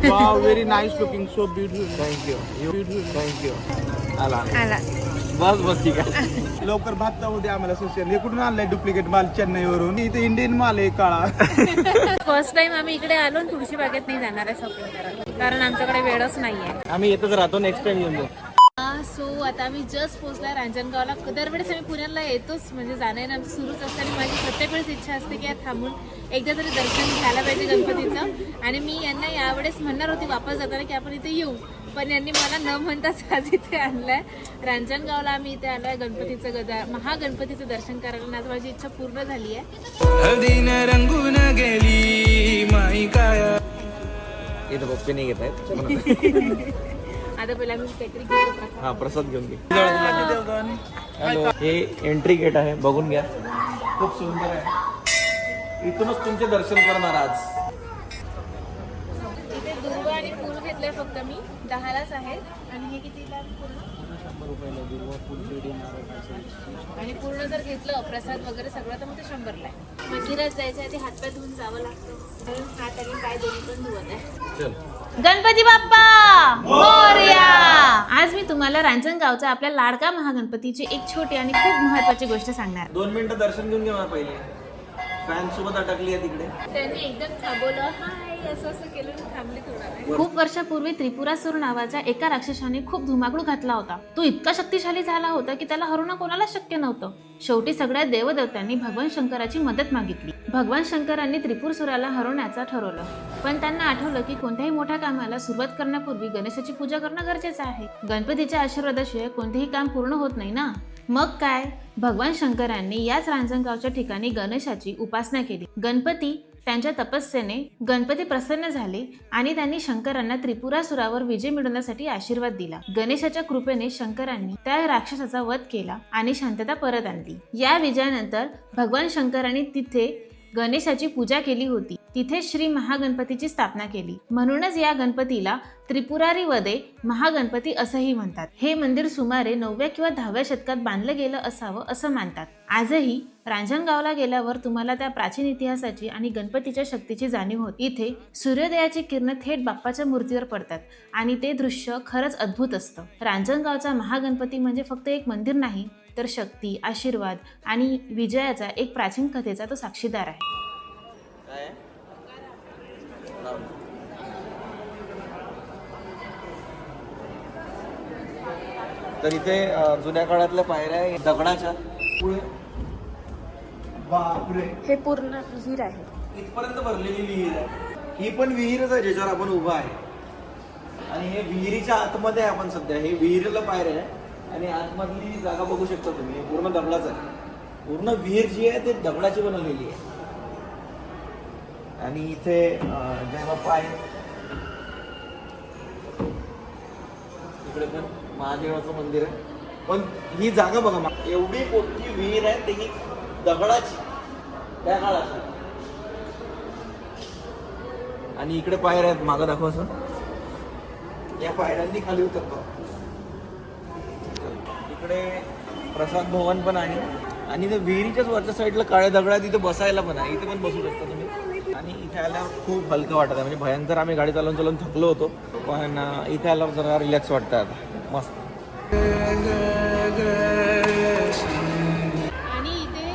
Wow, very nice looking, so beautiful. Thank you. You beautiful. Thank you. आला आला बस बस ठीक आहे. लवकर भात जाऊ दे आम्हाला सोशल हे कुठून आणलंय डुप्लिकेट माल चेन्नईवरून? इथे इंडियन माल आहे काळा. फर्स्ट टाइम आम्ही इकडे आलो तुळशी बागेत नाही जाणार आहे शॉपिंग करायला. कारण आमच्याकडे वेळच नाहीये. आम्ही येतच राहतो नेक्स्ट टाइम येऊन जाऊ. सो आता आम्ही जस्ट पोहोचलाय रांजणगावला. दरवेळेस आम्ही पुण्याला येतोच म्हणजे जाणं येणं आमचं सुरूच असतं आणि माझी प्रत्येक वेळेस इच्छा असते की या थांबून एकदा तरी दर्शन घ्यायला पाहिजे गणपतीचं. आणि मी यांना यावेळेस म्हणणार होती वापस जाताना की आपण इथे येऊ. पण यांनी मला न म्हणताच आज इथे आणलंय. रांजणगावला आम्ही इथे आलोय गणपतीचं गदा महागणपतीचं दर्शन करायला आज माझी इच्छा पूर्ण झाली आहे रंगून गेली माई काय इथं पप्पी नाही घेत आहेत आता पहिला मी काहीतरी घेतो प्रसाद. हा प्रसाद घेऊन घे. हॅलो. हे एंट्री गेट आहे बघून घ्या. खूप सुंदर आहे. इथूनच तुमचे दर्शन करणार आज. इथे दुर्वा आणि फूल घेतलंय फक्त मी. दहालाच आहे. आणि हे कितीला आहे पूर्ण आणि पूर्ण जर घेतलं प्रसाद वगैरे सगळं तर मग ते शंभरला आहे. मंदिरात जायचं आहे ते हातपाय धुवून जावं लागतं. म्हणून हात आणि पाय दोन्ही पण धुवत आहे. चल. गणपती बाप्पा! मोरया! आज मी तुम्हाला रांजणगावच्या आपल्या लाडका महागणपतीची एक छोटी आणि खूप महत्वाची गोष्ट सांगणार. दोन मिनिटं दर्शन घेऊन घ्या मला पहिले. फॅन सोबत अटकली आहे तिकडे. त्यांनी एकदम थांबवलं. हाय असं असं केलं आणि थांबले खूप वर्षापूर्वी त्रिपुरासूर नावाच्या एका राक्षसाने खूप धुमाकूळ घातला होता. तो इतका शक्तिशाली झाला होता की त्याला हरवणं कोणाला शक्य नव्हतं. शेवटी सगळ्या देवदेवतांनी भगवान शंकराची मदत मागितली. भगवान शंकरांनी त्रिपुरसुराला हरवण्याचं ठरवलं. पण त्यांना आठवलं की कोणत्याही मोठ्या कामाला सुरुवात करण्यापूर्वी गणेशाची पूजा करणं गरजेचं आहे. गणपतीच्या आशीर्वादाशिवाय कोणतेही काम पूर्ण होत नाही ना? मग काय? भगवान शंकरांनी याच रांजणगावच्या ठिकाणी गणेशाची उपासना केली. गणपती त्यांच्या तपस्येने गणपती प्रसन्न झाले आणि त्यांनी शंकरांना त्रिपुरासुरावर विजय मिळवण्यासाठी आशीर्वाद दिला. गणेशाच्या कृपेने शंकरांनी त्या राक्षसाचा वध केला आणि शांतता परत आणली. या विजयानंतर भगवान शंकरांनी तिथे गणेशाची पूजा केली होती. तिथे श्री महागणपतीची स्थापना केली. म्हणूनच या गणपतीला त्रिपुरारी वदे महागणपती असंही म्हणतात. हे मंदिर सुमारे नवव्या किंवा दहाव्या शतकात बांधलं गेलं असावं असं मानतात. आजही रांजणगावला गेल्यावर तुम्हाला त्या प्राचीन इतिहासाची आणि गणपतीच्या शक्तीची जाणीव होते. इथे सूर्योदयाची किरण थेट बाप्पाच्या मूर्तीवर पडतात आणि ते दृश्य खरंच अद्भुत असतं. रांजणगावचा महागणपती म्हणजे फक्त एक मंदिर नाही तर शक्ती आशीर्वाद आणि विजयाचा एक प्राचीन कथेचा तो साक्षीदार आहे. तर इथे जुन्या काळातल्या पायऱ्या आहे, दगडाच्या. पुढे. बापरे. हे पूर्ण विहीर आहे. इथपर्यंत भरलेली विहीर आहे. ही पण विहीरच आहे ज्याच्यावर आपण उभा आहे. आणि हे विहिरीच्या आतमध्ये आहे आपण सध्या. हे विहिरीला पायऱ्या आहे. आणि आतमधली जागा बघू शकता तुम्ही. पूर्ण दगडाच आहे. पूर्ण विहीर जी आहे ते दगडाची बनवलेली आहे. आणि इथे अं, जय बाप्पा आहे इकडे पण महादेवाचं मंदिर आहे. पण ही जागा बघा एवढी मोठी विहीर आहे ते ही दगडाची. त्या काळाची. आणि इकडे पायऱ्या आहेत. मागं दाखव असं. या पायऱ्यांनी खाली उतरतो. इकडे प्रसाद भवन पण आहे. आणि ते विहिरीच्याच वरच्या साईडला काळ्या दगडात तिथे बसायला पण आहे. इथे पण बसू शकता तुम्ही. आणि इथे आल्यावर खूप हलकं वाटत आहे. म्हणजे भयंकर आम्ही गाडी चालवून चालवून थकलो होतो. पण इथे आल्यावर जरा रिलॅक्स वाटतं आता. मस्त. आणि इथे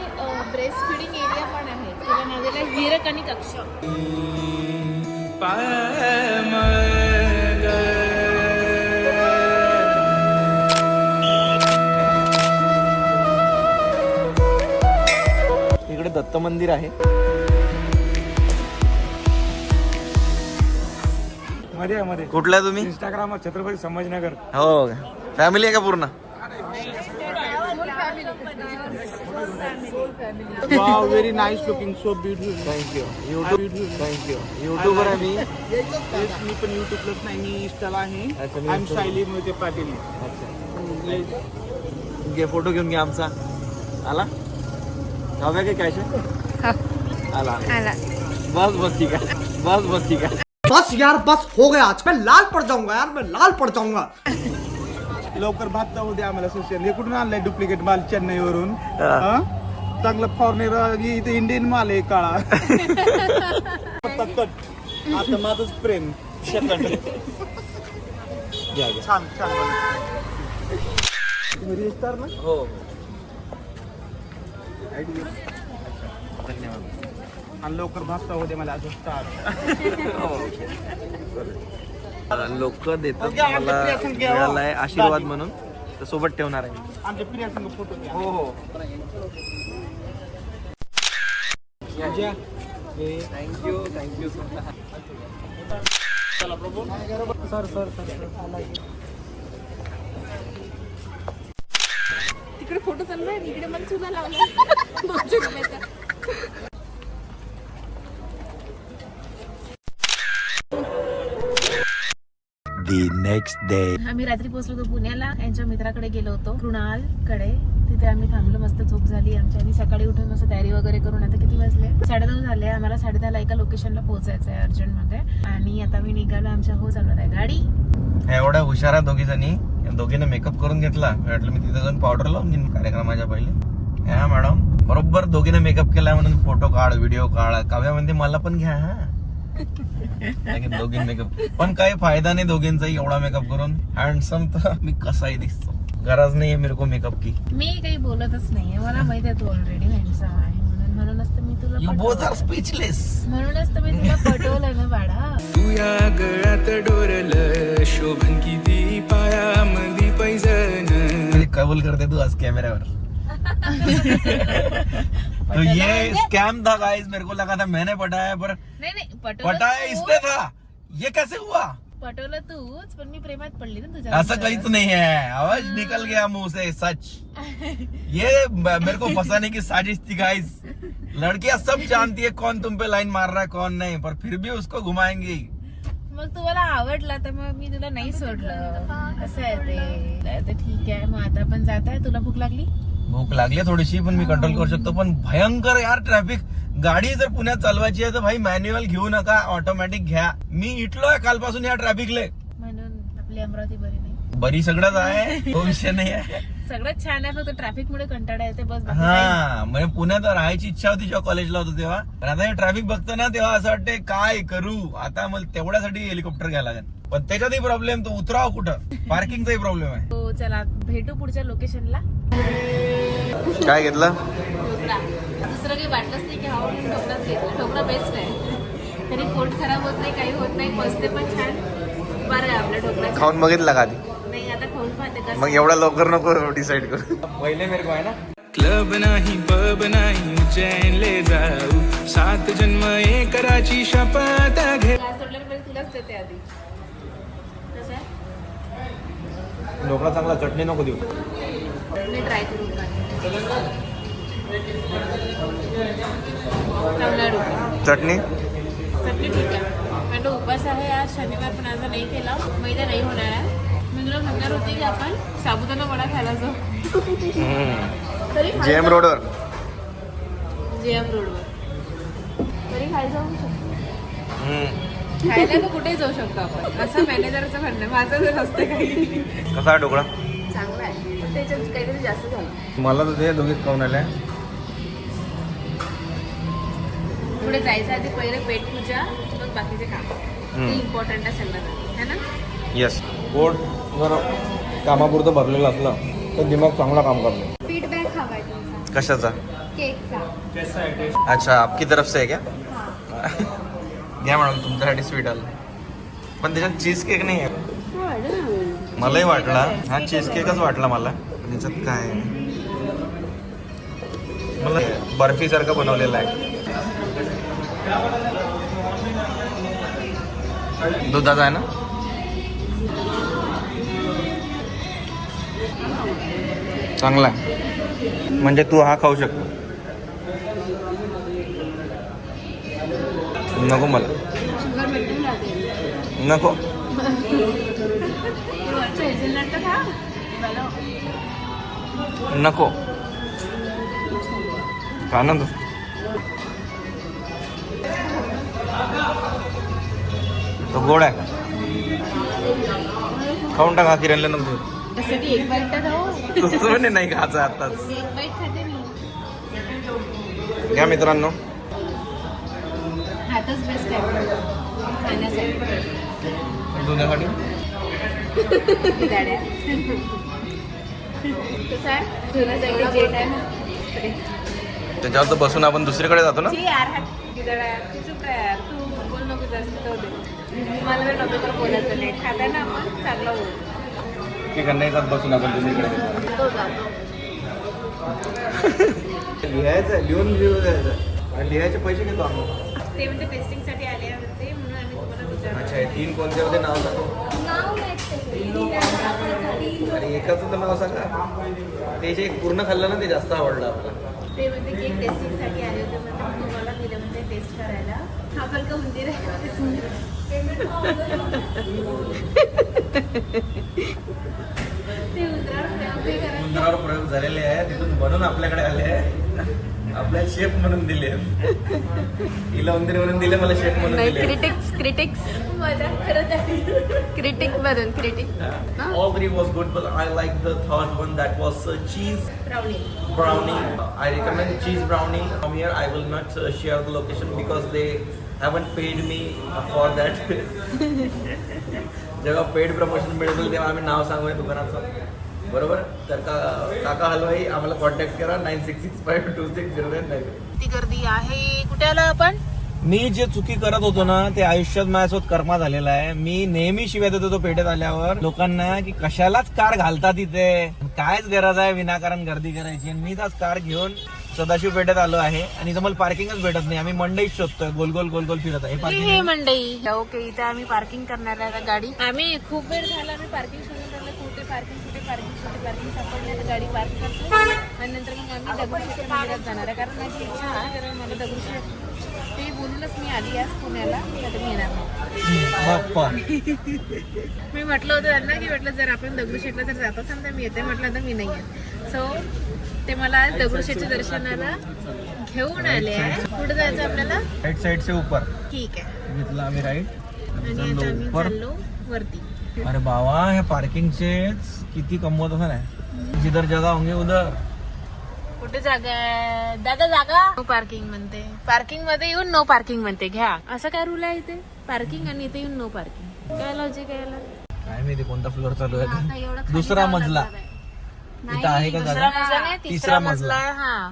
ब्रेस्ट फिडिंग एरिया पण आहे. नावाला हिरकणी कक्ष. इकडे दत्त मंदिर आहे. मध्ये मध्ये. कुठला तुम्ही? इंस्टाग्राम छत्रपती संभाजीनगर. हो फॅमिली आहे का पूर्ण? Very nice looking so beautiful thank you YouTube thank you YouTuber आहे मी. मी पण युट्यूबलाच नाही मी इंस्टाला आहे. मी I am Insta- Sayali Mohite Patil घे फोटो घेऊन घ्या आमचा. आला? जाऊया की कॅश आला. आला. बस बस ठीक आहे. बस बस ठीक आहे. बस यार बस हो गया. आज मैं लाल पड़ जाऊंगा यार मैं लाल पड़ जाऊंगा. लवकर भात जाऊ दे आम्हाला सोशल हे कुठून आणलंय डुप्लिकेट माल चेन्नईवरून? हा. हा? चांगलं फॉरनेर इथे इंडियन माल आहे काळा. आता कट आता माझंच प्रेम. छान छान. तुम्ही ना हो. आणि लवकर भागता होते मला स्टार लोक देतात मला हो. मिळालाय आशीर्वाद म्हणून. तर सोबत ठेवणार आहे आमच्या प्रिया संघ फोटो घ्या. हो हो. पूजा, हे. Thank you thank you sir sir sir तिकडे फोटो चालू आहे इकडे मला चुना लावला दोनशे रुपयाचा the next day. आम्ही रात्री पोहोचलो होतो पुण्याला. यांच्या मित्राकडे गेलो होतो. कृणाल कडे तिथे आम्ही थांबलो मस्त झोप झाली. आमची आणि सकाळी उठून मस्त तयारी वगैरे करून आता किती वाजले? साडेनऊ झाले. आम्हाला साडेदहाला एका लोकेशनला पोहोचायचं आहे अर्जंटमध्ये. आणि आता मी निघालो आमच्या हो चालवत आहे. गाडी. एवढ्या हुशार आहे दोघी जणी दोघीने मेकअप करून घेतला. म्हटलं वाटलं मी तिथे जाऊन पावडर लावून घेईन कार्यक्रमाच्या पहिले. हा मॅडम बरोबर दोघीने मेकअप केला म्हणून फोटो काढ व्हिडिओ काढ. काव्या म्हणते मला पण घ्या हा. दोघी मेकअप पण काही फायदा नाही दोघींचा एवढा मेकअप करून. हँडसम तर मी कसाही दिसतो. गरज नाही मेरे को मेकअप की. मी काही बोलतच नाहीये. मला माहिती आहे तू ऑलरेडी हँडसम आहे. म्हणूनच तर मी तुला यू बोथ आर स्पीचलेस म्हणूनच तर मी तुला पटवलं ना बाळा. तू या गळ्यात डोरल शोभन किती पायामधी पैजन. कबूल करते तू आज कैमरावर तो ये स्कैम था गाइस मेरे को लगा था मैंने पटाया पर नाही नाही पटाया इसने था। ये कैसे हुआ? पटवलं तूच पण मी प्रेमात पडली ना तुझ्या ऐसा काहीच नहीं है आवाज निकल गया मुंह से सच. ये म- मेरे को फंसाने की साजिश थी गाइस लड़कियां सब जानती है कौन तुम पे लाइन मार रहा है कौन नहीं पर फिर भी उसको घुमाएंगी। मग तुम्हाला आवडला तर मग मी तुला नाही सोडलं. कसं आहे ते. तर ठीक आहे मग आता पण जात आहे तुला भूक लागली? भूक लागली थोडीशी पण मी कंट्रोल करू शकतो. पण भयंकर यार ट्रॅफिक गाडी जर पुण्यात चालवायची आहे तर भाई मॅन्युअल घेऊ नका ऑटोमॅटिक घ्या. मी इटलोय कालपासून या ट्रॅफिकले म्हणून आपली अमरावती बरी नाही. बरी सगळंच आहे. तो विषय नाही आहे. सगळं छान आहे फक्त ट्रॅफिक मुळे कंटाळा येते बस बाकी काही नाही. हा म्हणजे पुण्यात राहायची इच्छा होती जेव्हा कॉलेजला होतो तेव्हा. पण आता हे ट्रॅफिक बघतो ना तेव्हा असं वाटते काय करू? आता मला तेवढ्यासाठी हेलिकॉप्टर घ्यायला लागेल. पण त्याच्यातही प्रॉब्लेम तो उतराव कुठं? पार्किंगचाही प्रॉब्लेम आहे. हो चला भेटू पुढच्या लोकेशनला काय घेतलं? ढोकळा. दुसरं काही वाटलंच नाही की हा म्हणून ढोकळाच घेतला. ढोकळा बेस्ट आहे. तरी पोट खराब होत नाही काही होत नाही. पचते पण छान. बरं आहे आपल्या ढोकळा. खाऊन बघितलं का आधी? नाही आता खाऊन पाहते कसं मग एवढा लवकर नको डिसाईड करू. पहिले मेरे को आहे ना? क्लब नाही पब नाही उज्जैन ले जाऊ. सात जन्म एक कराची शपथ घे. क्लास सोडल्यावर पहिले तुलाच देते आधी. कसं आहे? ढोकळा चांगला चटणी नको देऊ. मी ट्राय करून चटणी? चटणी ठीक आहे. पण तो उपवास आहे आज शनिवार पण आज नाही केला. मैदा नाही होणार आहे. मी तुला म्हणणार होते की आपण साबुदाणा वडा खायला जाऊ. तरी जेएम जाऊ. रोडवर. जेएम रोडवर. तरी खायला जाऊ शकतो. खायला तर कुठेही जाऊ शकतो आपण? असं मॅनेजरचं म्हणणं. माझं नसतं काही. कसा ढोकळा? चांगलं आहे. पण त्याच्यात काहीतरी जास्त झालं. मला तर ते दोघीच खाऊन आल्या. पुढे जायचं आधी पहिले पेट पूजा मग बाकीचे काम. इम्पॉर्टंट आहे सगळं है ना? येस पोट जर कामापुरतं भरलेलं असलं तर दिमाग चांगला काम करतो. फीडबॅक तुमचा. कशाचा? केकचा अच्छा आपकी तरफ से है. क्या घ्या मॅडम तुमच्यासाठी स्वीट आलं. पण त्याच्यात चीज केक नाही आहे. मलाही वाटला. हा चीज केकच वाटला मला. पण त्याच्यात काय? मला बर्फी सारखं बनवलेलं आहे. दुधाचा आहे ना? चांगला आहे. म्हणजे तू हा खाऊ शकतो. नको मला. नको वरचं हेझलनट तर खा मला नको. ना तू गोड आहे. खाऊन टाका किरणला नको म्हणे नाही खायचं आताच. घ्या मित्रांनो. हातच बेस्ट आहे. खाण्यासाठी. गाड्या कसं आहे? धुण्यासाठी जेट आहे ना. त्याच्यावर तर बसून आपण दुसरीकडे जातो ना? यार हा तू चुप यार तू बोल नको जास्त जाऊ दे. मला तर टॉपिकवर बोलायचं नाही. खाता ना आपण? चांगलं बोल. ठीक आहे नाही जात बसून आपण दुसरीकडे लिहायचं लिहून लिहून द्यायचं आणि लिहायचे पैसे घेतो आम्ही. ते म्हणजे टेस्टिंगसाठी आले होते म्हणून आम्ही तुम्हाला अच्छा तीन कोणते होते नाव सांगा. आणि एकाचं नाव सांगा. ते जे पूर्ण खाल्लं ना ते जास्त आवडलं आपल्याला ते म्हणजे केक टेस्टिंगसाठी आले होते म्हणजे तुम्हाला दिलं म्हणजे टेस्ट करायला. हा बरं का उंदीर ते उंदरावर प्रयोग नाही करायचं. उंदरावर प्रयोग झालेले आहे तिथून बनून आपल्याकडे आले आहे. आपल्या शेफ म्हणून दिले. हिला मंदिर म्हणून दिले मला शेफ म्हणून दिले. क्रिटिक्स क्रिटिक्स मजा करत आहे. क्रिटिक म्हणून critic ऑग्री was good but I like the third one that was cheese brownie brownie I recommend cheese brownie from here I will not share the location because they haven't paid me for that जेव्हा paid promotion मिळतील तेव्हा आम्ही नाव सांगू सांगूया दुकानाचं. बरोबर? तर का काका हलवाई आम्हाला कॉन्टॅक्ट करा. Nine six six five two six zero nine nine किती गर्दी आहे. कुठे आलो आपण? मी जे चुकी करत होतो ना ते आयुष्यात माझ्यासोबत कर्मा झालेला आहे. मी नेहमी शिव्या देत होतो पेठेत आल्यावर. लोकांना की कशालाच कार घालता तिथे? कायच गरज आहे विनाकारण गर्दी करायची. आणि मीच आज कार घेऊन सदाशिव पेठेत आलो आहे. आणि इथं मला पार्किंगच भेटत नाही. आम्ही मंडईत शोधतोय. गोल गोल गोल गोल फिरत आहे. हे पार्किंग मंडई? ओके. इथे आम्ही पार्किंग करणार आहे आता गाडी. आम्ही खूप वेळ झाला आम्ही पार्किंग शोधून कुठे पार्किंग कुठे पार्किंग पार्किंग सापडली आता गाडी पार्क करतो. आणि नंतर मग आम्ही दगडूशेठ मंदिरात जाणार आहे. कारण माझी इच्छा आहे कारण मला दगडूशेठ ते बोलूनच मी आली आज पुण्याला तर मी येणार नाही. मी म्हटलं होतं त्यांना की म्हटलं जर आपण दगडूशेठला जर जात असाल तर मी येते. म्हटलं तर मी नाही येत. सो ते मला आज दगडूशेठच्या दर्शनाला घेऊन आले आहे. कुठे जायचं आपल्याला? राईट साइड से ऊपर. ठीक आहे. घेतला आम्ही राईट आणि आता आम्ही चाललो वरती. अरे बाबा हे पार्किंगचे किती कमवत असं नाही जिधर जगा होंगे उधर. कुठे जागा आहे? दादा जागा? नो पार्किंग म्हणते. पार्किंगमध्ये येऊन नो पार्किंग म्हणते. घ्या. असं काय रूल आहे इथे? पार्किंग आणि इथे येऊन नो पार्किंग काय लॉजिक आहे याला? काय माहिती कोणता फ्लोर चालू आहे? दुसरा मजला. इथं आहे का जागा तिसरा मजला. आहे हा.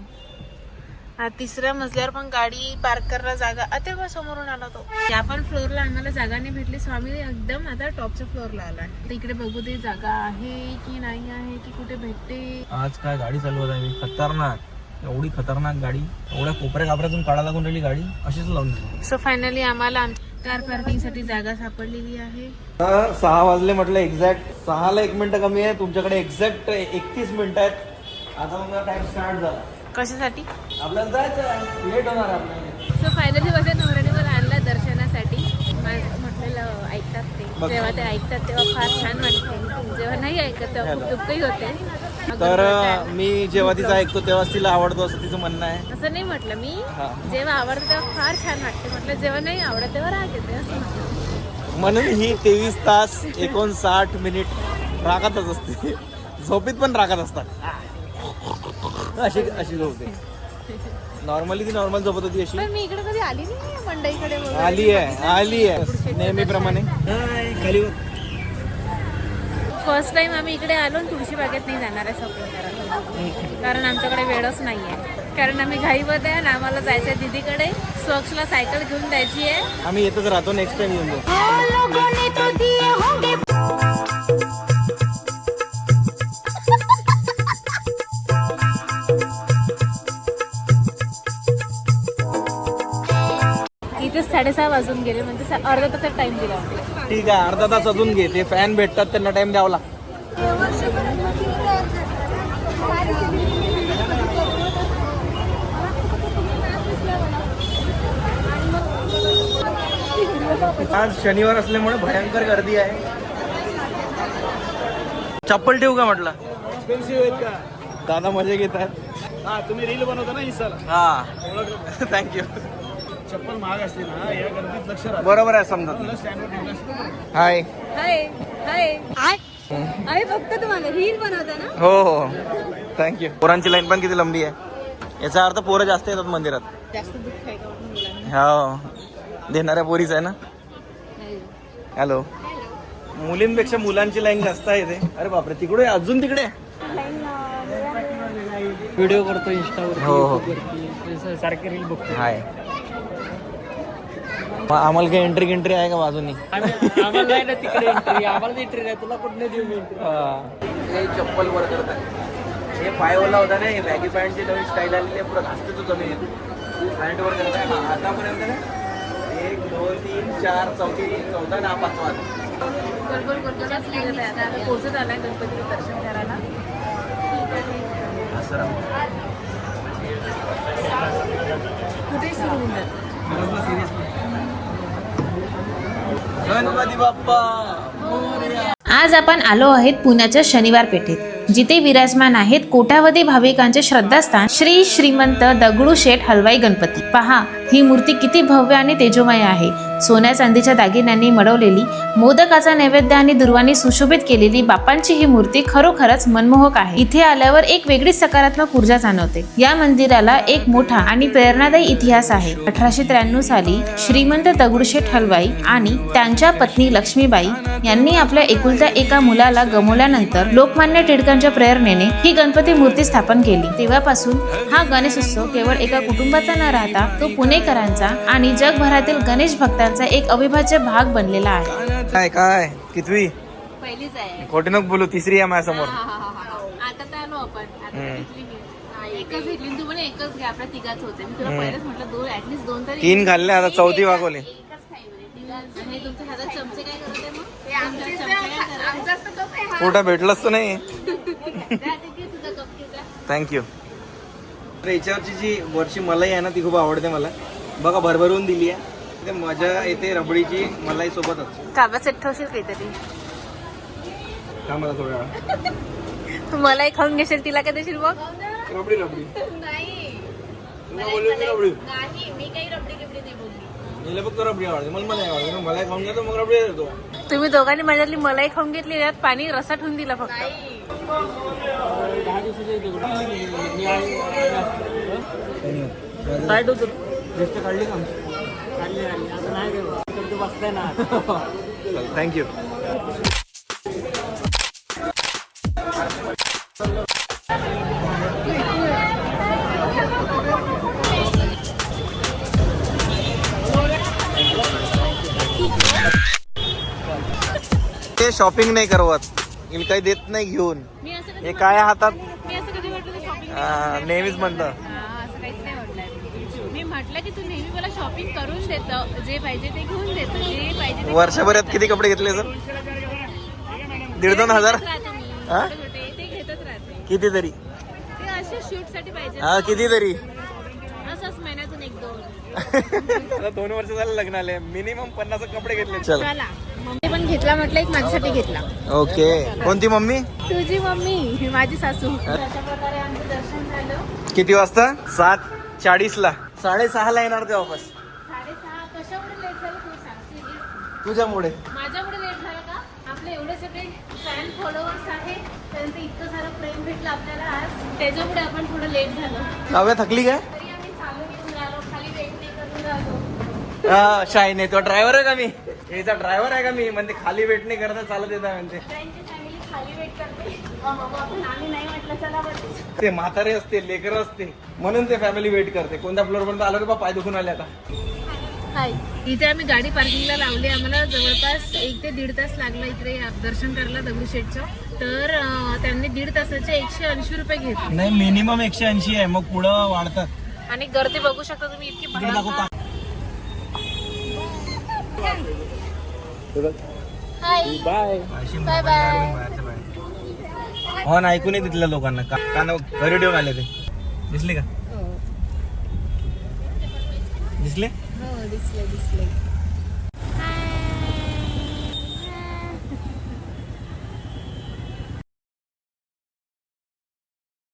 तिसऱ्या मजल्यावर पण गाडी पार्क करायला जागा. अते बा समोरून आला तो. त्या पण फ्लोअरला आम्हाला जागा नाही भेटली. स्वामी एकदम आता टॉपच्या फ्लोअरला आलाय. तर इकडे बघू दे जागा आहे की नाही आहे की कुठे भेटते? आज काय गाडी चालवत आहे? मी खतरनाक. एवढी खतरनाक गाडी. एवढ्या कोपऱ्या कापऱ्यातून काढा लागून राहिली गाडी. अशीच लावून सो फायनली आम्हाला आम- कार पार्किंगसाठी जागा सापडलेली आहे. सहा वाजले म्हटलं एक्झॅक्ट सहाला एक मिनिट कमी आहे. तुमच्याकडे एक्झॅक्ट एकतीस मिनिट आहेत. आता टाइम स्टार्ट झाला. कशासाठी? आपल्याला जायचं लेट होणार आपल्याला. सो फायनली माझ्या नवऱ्याने मला आणलं दर्शनासाठी. म्हटलेलं ऐकतात ते. जेव्हा ते ऐकतात तेव्हा फार छान वाटतं. जेव्हा नाही ऐकत तेव्हा खूप दुःखही होते. तर? मी जेव्हा तिचं ऐकतो तेव्हाच तिला आवडतो असं तिचं म्हणणं आहे. असं नाही म्हटलं मी. हा. जेव्हा आवडतं तेव्हा फार छान वाटते. म्हटलं जेव्हा नाही आवडत तेव्हा राग येते. असं म्हणून ही तेवीस तास एकोणसाठ मिनिट रागातच असते. झोपीत पण रागात असतात. अशी अशी झोपते नॉर्मली ती नॉर्मल झोपत होती अशी. पण मी इकडे कधी आली नाही मंडईकडे वगैरे. आली आहे आली आहे. नेहमीप्रमाणे. खाली बघ. फर्स्ट टाइम आम्ही इकडे आलो आणि तुळशी बागेत नाही जाणार आहे सगळं करायला. कारण आमच्याकडे वेळच नाही आहे कारण आम्ही घाईमध्ये आहे आणि आम्हाला जायचं आहे दीदीकडे. स्वच्छला सायकल घेऊन द्यायची आहे. आम्ही येतच राहतो नेक्स्ट टाइम येऊन जाऊ. इथे साडेसहा वाजून गेले म्हणजे सा- अर्धा तासात टाइम दिला होता. ठीक आहे अर्धा तास अजून घे. ते फॅन भेटतात त्यांना टाइम द्यावा लागतो. आज शनिवार असल्यामुळे भयंकर गर्दी आहे. चप्पल ठेवू का म्हटलं? एक्सपेन्सिव्ह आहेत का? दादा मजा घेत आहेत हा तुम्ही रील बनवता ना इंस्टाला हा. थँक्यू चप्पल महाग असते ना या गर्दीत लक्ष बरोबर आहे समजा. स्टँडवर ठेवलं असतं. हाय. हाय हाय. तुम्हाला रील बनवता ना? हो हो. थँक्यू पोरांची लाईन पण किती लंबी आहे. याचा अर्थ पोरं जास्त येतात मंदिरात. जास्त दुःख आहे का म्हणून मुलांना? हो. देणाऱ्या पोरीच आहे ना? हॅलो मुलींपेक्षा मुलांची लाईन जास्त आहे ते. अरे बापरे तिकडे आहे, अजून तिकडे आहे. व्हिडिओ करतो इंस्टावर हो हो. सारखे रील बघतो. हाय. आम्हाला काही एंट्री एंट्री आहे का बाजूनी? आम्हाला नाही ना तिकडे एंट्री आम्हाला एंट्री नाही. तुला कुठे देऊ मी entry? हे. चप्पल वर करतात हे पायवला होता ना हे बॅगी पॅन्टची नवीन स्टाईल आलेली आहे. घासते तो जमीन. पॅन्ट वर करताय हा आतापर्यंत ना? एक दोन तीन चार चौथी चौथा ना पाचवा. आहे. आता आम्ही पोहोचत आलाय गणपतीचं दर्शन करायला. असं कुठे सुरू होऊन जातं गणपती बाप्पा. आज आपण आलो आहेत पुण्याच्या शनिवार पेठेत जिथे विराजमान आहेत कोटावधी भाविकांचे श्रद्धास्थान श्री श्रीमंत दगडूशेठ हलवाई गणपती. पहा ही मूर्ती किती भव्य आणि तेजोमय आहे. सोन्या चांदीच्या दागिन्यांनी मडवलेली मोदकाचा नैवेद्य आणि दुर्वांनी सुशोभित केलेली बापांची ही मूर्ती खरोखरच मनमोहक आहे. इथे आल्यावर एक वेगळीच सकारात्मक ऊर्जा जाणवते. या मंदिराला एक मोठा आणि प्रेरणादायी इतिहास आहे. अठराशे त्र्याण्णव साली श्रीमंत दगडूशेठ हलवाई आणि त्यांच्या पत्नी लक्ष्मीबाई यांनी आपल्या एकुलत्या एका मुलाला गमवल्यानंतर लोकमान्य टिळकांच्या प्रेरणेने ही गणपती मूर्ती स्थापन केली. तेव्हापासून हा गणेशोत्सव केवळ एका कुटुंबाचा न राहता तो पुणेकरांचा आणि जगभरातील गणेश भक्तांचा एक अविभाज्य भाग बनलेला आहे. काय काय? कितवी? पहिलीच आहे. खोटे नको बोलू तिसरी आहे माझ्यासमोर. आता तर आलो आपण. आता तर घेतली मी हा, एकच घेतली आणि तू पण एकच घ्या आपल्या तिघाच होते. मी तुला पहिलेच म्हटलं दोन ऍटलीस्ट दोन तरी तीन खाल्ले आता चौथी वागवली. एकच खाई म्हणे, तिघांचं. आणि तुमच्या हातात चमचे काय करत आहे मग? तुमच्या चमचे काय करत कुठं भेटलंच तर नाही. तुझा कप जा. थँक्यू याच्यावरची जी वरची मलाई आहे ना ती खूप आवडते मला. बघा भरभरून दिली आहे. ते मजा येते रबडीची मलाई सोबतच. ताब्यात सेट ठेवशील काहीतरी. का मला थोडा वेळा मलाही खाऊन घेशील तिला काय देशील मग? रबडी रबडी. नाही. तुला बोललो मी रबडी. नाही मी काही रबडी गिबडी नाही बोलली. मला फक्त रबडी आवडते मला मला नाही आवडते. मलाई खाऊन घेतो मग रबडी देतो. तुम्ही दोघांनी माझ्यातली मलाई खाऊन घेतली त्यात पाणी रसा ठेवून दिला फक्त. इथे होतं. लिस्ट काढली का? थँक्यू ते शॉपिंग नाही करवत. मी काही देत नाही घेऊन. मी असं हे काय हातात? मी असं कधी म्हटलं शॉपिंग नेहमीच म्हणतं म्हटलं की तू नेहमी मला शॉपिंग करून देतो जे पाहिजे ते घेऊन देतो जे पाहिजे वर्षभरात किती कपडे घेतले सर? दीड दोन हजार? ते घेतच राहते किती तरी ते असे शूटसाठी पाहिजे. हा किती तरी असंच महिन्यातून एक दोन. वर्ष झालं लग्नाले मिनिमम पन्नास कपडे घेतले. चल. मम्मी पण घेतला म्हटलं एक माझ्यासाठी घेतला. ओके. कोणती मम्मी? तुझी मम्मी ही माझी सासू. अशा प्रकारे आमचं दर्शन झालं किती वाजता? सात चाळीस ला साडेसहा ला येणार ते वापस साडेसहा कशामुळे लेट झालं तू सांग सिरियस तुझ्यामुळे. माझ्यामुळे लेट झालं का? आपले एवढे सगळे फॅन फॉलोअर्स आहेत त्यांचं इतकं सारं प्रेम भेटलं आपल्याला आज. त्याच्यामुळे आपण थोडं लेट झालं. काव्या थकली काय? तरी आम्ही चालू घेऊन राहिलो खाली वेट नाही करून राहिलो. हा, तो ड्रायव्हर आहे का मी? याचा ड्रायव्हर आहे का मी? म्हणते खाली वेट नाही करता चालत येता म्हणते. त्यांची ते म्हातारे असते लेकर असते म्हणून ते फॅमिली वेट करते. कोणत्या फ्लोअर पर्यंत आलो की बा पाय दुखून आले आता. इथे आम्ही गाडी पार्किंगला लावली. आम्हाला जवळपास एक ते दीड तास लागला इकडे दर्शन करायला दगडूशेठचं तर अं, त्यांनी दीड तासाचे एकशे ऐंशी रुपये घेतले. नाही मिनिमम एकशे ऐंशी आहे. मग पुढं वाढतात. आणि गर्दी बघू शकता तुम्ही इतकी भयानक बाय बाय बाय हो ना ऐकून तिथल्या लोकांना. का कान घरी ठेवून आले ते? दिसले का? दिसले? हो दिसले दिसले.